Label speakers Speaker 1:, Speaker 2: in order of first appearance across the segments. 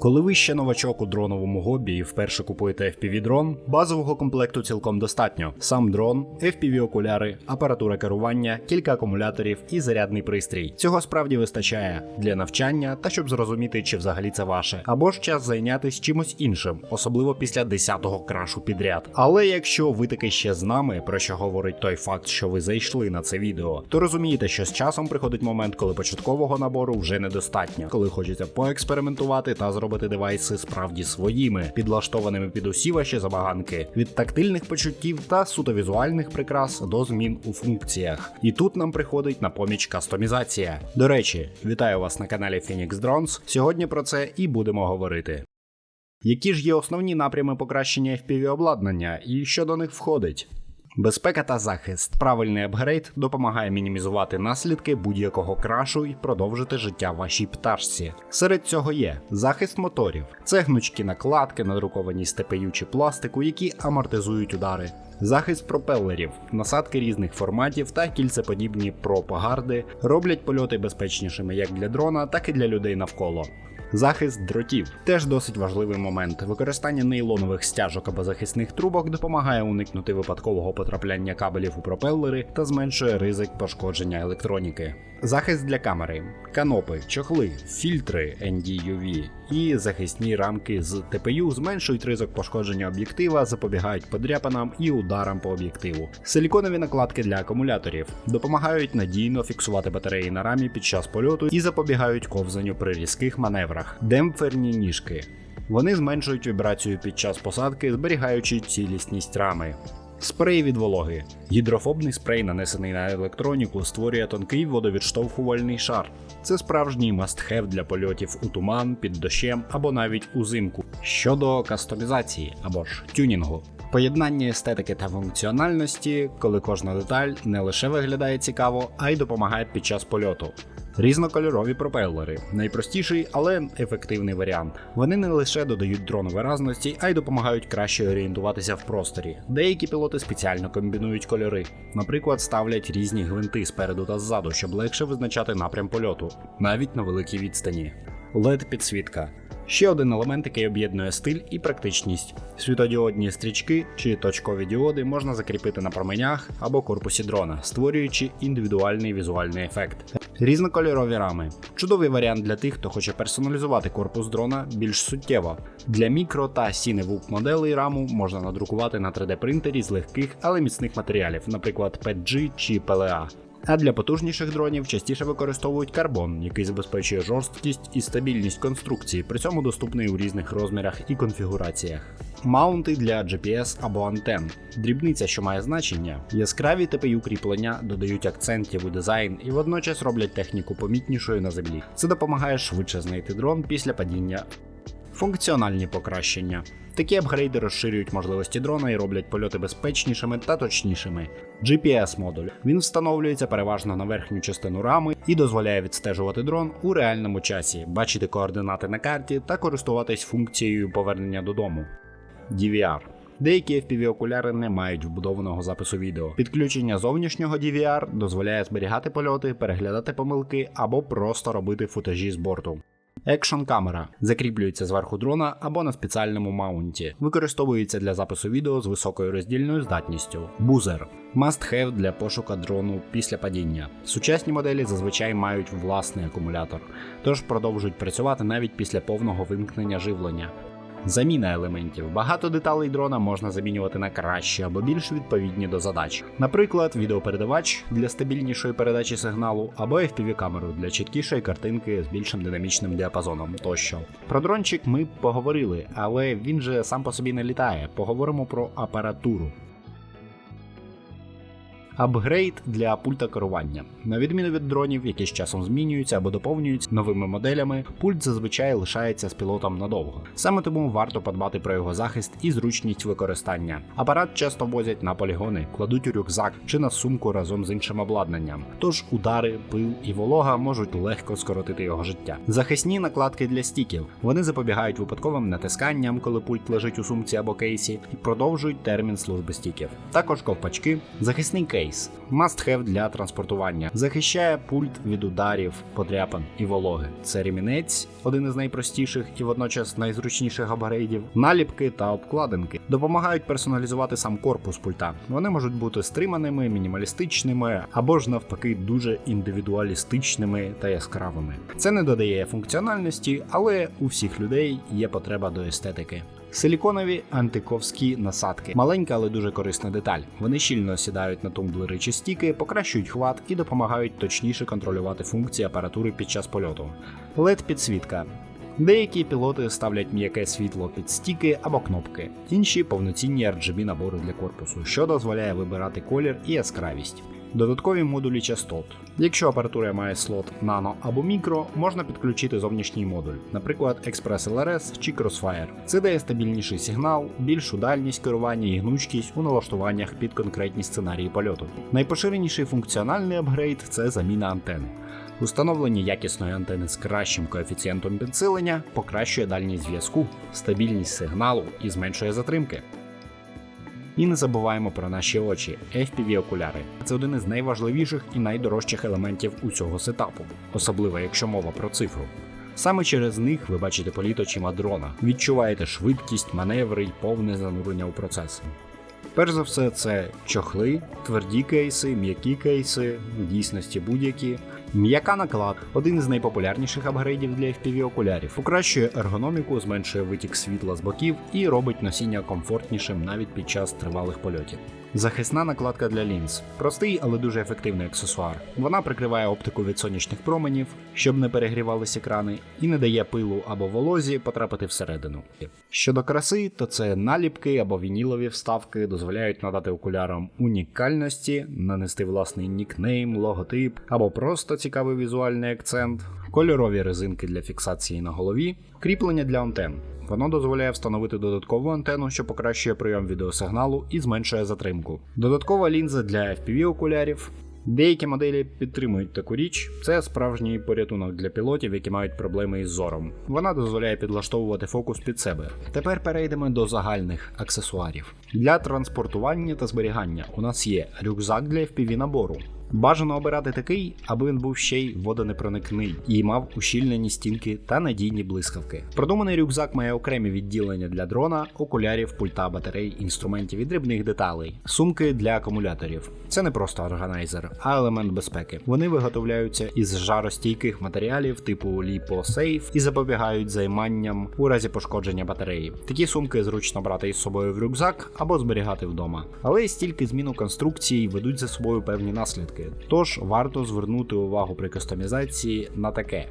Speaker 1: Коли ви ще новачок у дроновому хобі і вперше купуєте FPV-дрон, базового комплекту цілком достатньо. Сам дрон, FPV-окуляри, апаратура керування, кілька акумуляторів і зарядний пристрій. Цього справді вистачає для навчання та щоб зрозуміти, чи взагалі це ваше, або ж час зайнятися чимось іншим, особливо після 10-го крашу підряд. Але якщо ви таки ще з нами, про що говорить той факт, що ви зайшли на це відео, то розумієте, що з часом приходить момент, коли початкового набору вже недостатньо, коли хочеться поекспериментувати та зробити девайси справді своїми, підлаштованими під усі ваші забаганки, від тактильних почуттів та суто візуальних прикрас до змін у функціях. І тут нам приходить на поміч кастомізація. До речі, вітаю вас на каналі Phoenix Drones. Сьогодні про це і будемо говорити. Які ж є основні напрями покращення FPV обладнання і що до них входить? Безпека та захист. Правильний апгрейд допомагає мінімізувати наслідки будь-якого крашу і продовжити життя вашій пташці. Серед цього є захист моторів, це гнучкі накладки, надруковані чи пластику, які амортизують удари. Захист пропелерів, насадки різних форматів та кільцеподібні пропагарди роблять польоти безпечнішими як для дрона, так і для людей навколо. Захист дротів теж досить важливий момент. Використання нейлонових стяжок або захисних трубок допомагає уникнути випадкового потрапляння кабелів у пропелери та зменшує ризик пошкодження електроніки. Захист для камери, канопи, чохли, фільтри ND-UV і захисні рамки з ТПЮ зменшують ризик пошкодження об'єктива, запобігають подряпинам і ударам по об'єктиву. Силіконові накладки для акумуляторів допомагають надійно фіксувати батареї на рамі під час польоту і запобігають ковзанню при різких маневрах. Демпферні ніжки. Вони зменшують вібрацію під час посадки, зберігаючи цілісність рами. Спрей від вологи. Гідрофобний спрей, нанесений на електроніку, створює тонкий водовідштовхувальний шар. Це справжній must-have для польотів у туман, під дощем або навіть узимку. Щодо кастомізації або ж тюнінгу. Поєднання естетики та функціональності, коли кожна деталь не лише виглядає цікаво, а й допомагає під час польоту. Різнокольорові пропелери найпростіший, але ефективний варіант. Вони не лише додають дрону виразності, а й допомагають краще орієнтуватися в просторі. Деякі пілоти спеціально комбінують кольори, наприклад, ставлять різні гвинти спереду та ззаду, щоб легше визначати напрям польоту, навіть на великій відстані. led підсвітка Ще один елемент, який об'єднує стиль і практичність. Світодіодні стрічки чи точкові діоди можна закріпити на променях або корпусі дрона, створюючи індивідуальний візуальний ефект. Різнокольорові рами чудовий варіант для тих, хто хоче персоналізувати корпус дрона більш суттєво. Для мікро та сіневук моделей раму можна надрукувати на 3D принтері з легких, але міцних матеріалів, наприклад, PETG чи PLA. А для потужніших дронів частіше використовують карбон, який забезпечує жорсткість і стабільність конструкції, при цьому доступний у різних розмірах і конфігураціях. Маунти для GPS або антен. Дрібниця, що має значення, яскраві ТПЮ кріплення додають акцентів у дизайн і водночас роблять техніку помітнішою на землі. Це допомагає швидше знайти дрон після падіння. Функціональні покращення. Такі апгрейди розширюють можливості дрона і роблять польоти безпечнішими та точнішими. GPS-модуль. Він встановлюється переважно на верхню частину рами і дозволяє відстежувати дрон у реальному часі, бачити координати на карті та користуватись функцією повернення додому. DVR. Деякі FPV-окуляри не мають вбудованого запису відео. Підключення зовнішнього DVR дозволяє зберігати польоти, переглядати помилки або просто робити футажі з борту. Екшн камера закріплюється зверху дрона або на спеціальному маунті. Використовується для запису відео з високою роздільною здатністю. Бузер must have для пошука дрону після падіння. Сучасні моделі зазвичай мають власний акумулятор, тож продовжують працювати навіть після повного вимкнення живлення. Заміна елементів. Багато деталей дрона можна замінювати на кращі або більш відповідні до задач. Наприклад, відеопередавач для стабільнішої передачі сигналу, або FPV-камеру для чіткішої картинки з більшим динамічним діапазоном тощо. Про дрончик ми поговорили, але він же сам по собі не літає. Поговоримо про апаратуру. Апгрейд для пульта керування. На відміну від дронів, які з часом змінюються або доповнюються новими моделями, пульт зазвичай лишається з пілотом надовго. Саме тому варто подбати про його захист і зручність використання. Апарат часто возять на полігони, кладуть у рюкзак чи на сумку разом з іншим обладнанням. Тож удари, пил і волога можуть легко скоротити його життя. Захисні накладки для стіків. Вони запобігають випадковим натисканням, коли пульт лежить у сумці або кейсі, і продовжують термін служби стіків. Також ковпачки, захисний кейс. Кейс. Must have для транспортування. Захищає пульт від ударів, подряпин і вологи. Це ремінець, один із найпростіших і водночас найзручніших апгрейдів. Наліпки та обкладинки допомагають персоналізувати сам корпус пульта. Вони можуть бути стриманими, мінімалістичними або ж навпаки дуже індивідуалістичними та яскравими. Це не додає функціональності, але у всіх людей є потреба до естетики. Силіконові антиковські насадки. Маленька, але дуже корисна деталь. Вони щільно сідають на тумблери чи стіки, покращують хват і допомагають точніше контролювати функції апаратури під час польоту. led підсвітка. Деякі пілоти ставлять м'яке світло під стіки або кнопки, інші повноцінні RGB набори для корпусу, що дозволяє вибирати колір і яскравість. Додаткові модулі частот. Якщо апаратура має слот нано або мікро, можна підключити зовнішній модуль, наприклад, Express LRS чи Crossfire. Це дає стабільніший сигнал, більшу дальність керування і гнучкість у налаштуваннях під конкретні сценарії польоту. Найпоширеніший функціональний апгрейд це заміна антени. Установлення якісної антени з кращим коефіцієнтом підсилення покращує дальність зв'язку, стабільність сигналу і зменшує затримки. І не забуваємо про наші очі fpv окуляри. Це один із найважливіших і найдорожчих елементів усього сетапу, особливо якщо мова про цифру. Саме через них ви бачите політ очима дрона, відчуваєте швидкість, маневри й повне занурення у процес. Перш за все, це чохли, тверді кейси, м'які кейси, в дійсності будь-які. М'яка наклад один із найпопулярніших апгрейдів для FPV окулярів. Покращує ергономіку, зменшує витік світла з боків і робить носіння комфортнішим навіть під час тривалих польотів. Захисна накладка для лінз. Простий, але дуже ефективний аксесуар. Вона прикриває оптику від сонячних променів, щоб не перегрівались екрани, і не дає пилу або волозі потрапити всередину. Щодо краси, то це наліпки або вінілові вставки дозволяють надати окулярам унікальності, нанести власний нікнейм, логотип або просто цікавий візуальний акцент, кольорові резинки для фіксації на голові, кріплення для антенн. Воно дозволяє встановити додаткову антенну, що покращує прийом відеосигналу і зменшує затримку. Додаткова лінза для FPV окулярів. Деякі моделі підтримують таку річ. Це справжній порятунок для пілотів, які мають проблеми із зором. Вона дозволяє підлаштовувати фокус під себе. Тепер перейдемо до загальних аксесуарів. Для транспортування та зберігання у нас є рюкзак для FPV набору. Бажано обирати такий, аби він був ще й водонепроникний і мав ущільнені стінки та надійні блискавки. Продуманий рюкзак має окремі відділення для дрона, окулярів, пульта, батарей, інструментів і дрібних деталей, сумки для акумуляторів. Це не просто органайзер, а елемент безпеки. Вони виготовляються із жаростійких матеріалів типу LiPo-Safe і запобігають займанням у разі пошкодження батареї. Такі сумки зручно брати із собою в рюкзак або зберігати вдома. Але стільки змін у конструкції ведуть за собою певні наслідки. Тож варто звернути увагу при кастомізації на таке.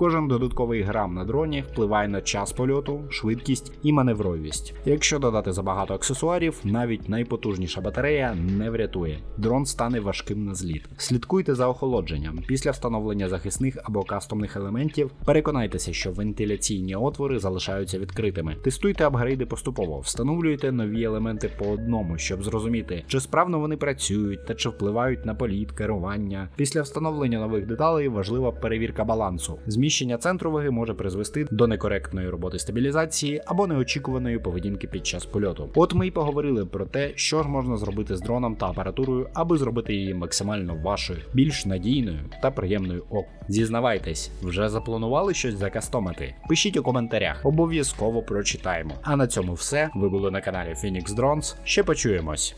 Speaker 1: Кожен додатковий грам на дроні впливає на час польоту, швидкість і маневровість. Якщо додати забагато аксесуарів, навіть найпотужніша батарея не врятує. Дрон стане важким на зліт. Слідкуйте за охолодженням. Після встановлення захисних або кастомних елементів переконайтеся, що вентиляційні отвори залишаються відкритими. Тестуйте апгрейди поступово, встановлюйте нові елементи по одному, щоб зрозуміти, чи справно вони працюють та чи впливають на політ, керування. Після встановлення нових деталей важлива перевірка балансу. Зміщення центру ваги може призвести до некоректної роботи стабілізації або неочікуваної поведінки під час польоту. От ми й поговорили про те, що ж можна зробити з дроном та апаратурою, аби зробити її максимально вашою, більш надійною та приємною оку. Зізнавайтесь, вже запланували щось закастомити? Пишіть у коментарях, обов'язково прочитаємо. А на цьому все. Ви були на каналі Phoenix Drones. Ще почуємось.